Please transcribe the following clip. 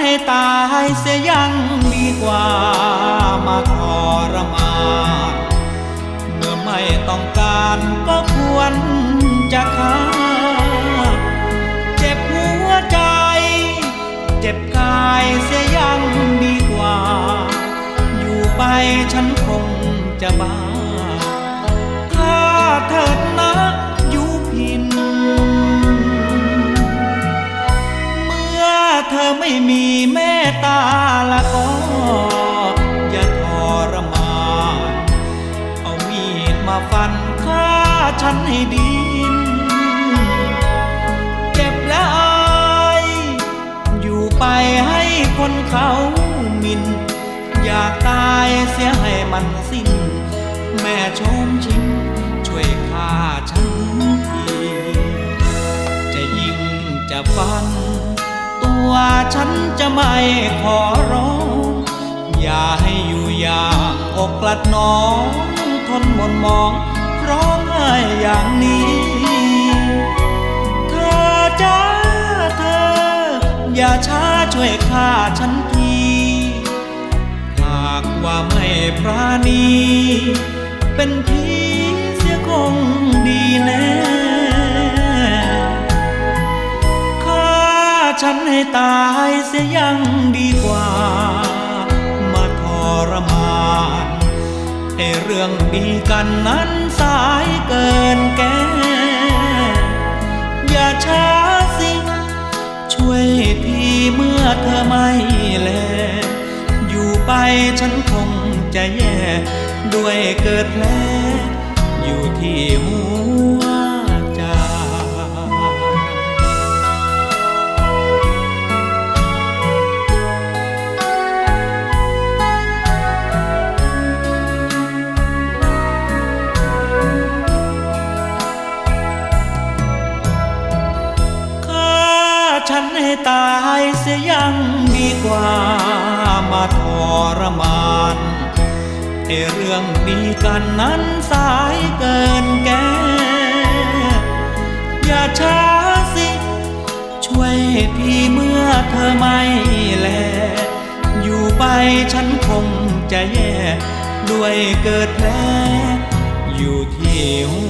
ให้ตายเสียยังดีกว่ามาทรมานเมื่อไม่ต้องการก็ควรจะฆ่าเจ็บหัวใจ เจ็บกายเสียยังดีกว่า อยู่ไปฉันคงจะบ้าถ้าเถิดนะ ดมาฟันฆ่าฉันให้ดิน เจ็บและอายอยู่ไปให้คนเขามิน อยากตายเสียให้มันสิ้น แม่ชมชิมช่วยฆ่าฉันทีจะยิงจะฟัน ตัวฉันจะไม่ขอร้อง อย่าให้อยู่อย่างอกกลัดน้อง นหมนมองร้องไห้อย่างนี้ เธอจ้าเธอ อย่าช้าช่วยฆ่าฉันทีหากว่าไม่ปราณี เป็นผีเสียคงดีแน่ฆ่าฉันให้ตายเสียยังดีกว่า รื่องดีกันนั้นสายเกินแก้อย่าช้าสิ ช่วยทีเมื่อเธอไม่แล อยู่ไปฉันคงจะแย่ ด้วยเกิดแผลอยู่ที่หัว กว่ามาทรมานไอเรื่องดีกันนั้นสายเกินแก้อย่าช้าสิ ช่วยทีเมื่อเธอไม่แล อยู่ไปฉันคงจะแย่ ด้วยเกิดแผลอยู่ที่หั